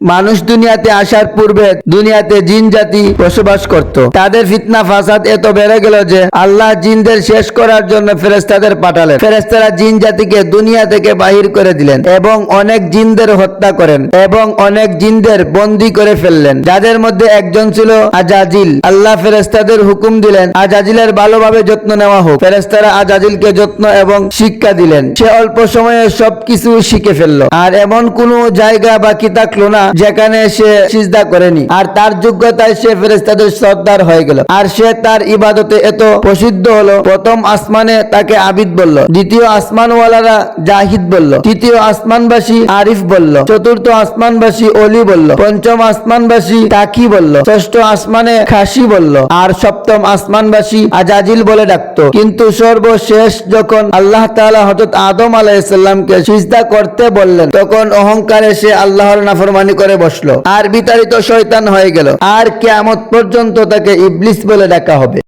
মানুষ দুনিয়াতে আসার পূর্বে দুনিয়াতে জিন জাতি বসবাস করত। তাদের ফিতনা ফাসাদ এত বেড়ে গেল যে আল্লাহ জিনদের শেষ করার জন্য ফেরেস্তাদের পাঠালেন। ফেরেস্তারা জিন জাতিকে দুনিয়া থেকে বাহির করে দিলেন এবং অনেক জিনদের হত্যা করেন এবং অনেক জিনদের বন্দি করে ফেললেন। যাদের মধ্যে একজন ছিল আজাজিল। আল্লাহ ফেরেস্তাদের হুকুম দিলেন, আজাজিলের ভালোভাবে যত্ন নেওয়া হোক। ফেরেস্তারা আজাজিলকে যত্ন এবং শিক্ষা দিলেন। সে অল্প সময়ে সবকিছু শিখে ফেলল। আর এমন কোনো জায়গা বাকি থাকল না যেখানে সে সিজদা করেনি। আর তার যোগ্যতায় সে ফেরেস্তাদের সর্দার হয়ে গেল। আর সে তার ইবাদতে এত প্রসিদ্ধ হলো, প্রথম আসমানে তাকে আবিদ বলল, দ্বিতীয় আসমানওয়ালারা জাহিদ বলল, তৃতীয় আসমানবাসী আরিফ বলল, চতুর্থ আসমানবাসী অলি বলল, পঞ্চম আসমানবাসী তাকি বলল, ষষ্ঠ আসমানে খাসি বলল, আর সপ্তম আসমানবাসী আজাজিল বলে ডাকতো। কিন্তু সর্বশেষ যখন আল্লাহ তাআলা হযরত আদম আলাইহিসসালামকে সিজদা করতে বললেন, তখন অহংকারে সে আল্লাহর নাফরমানি করে বসল। আর বিতাড়িত শয়তান হয়ে গেল। আর কেয়ামত পর্যন্ত তাকে ইবলিস বলে ডাকা হবে।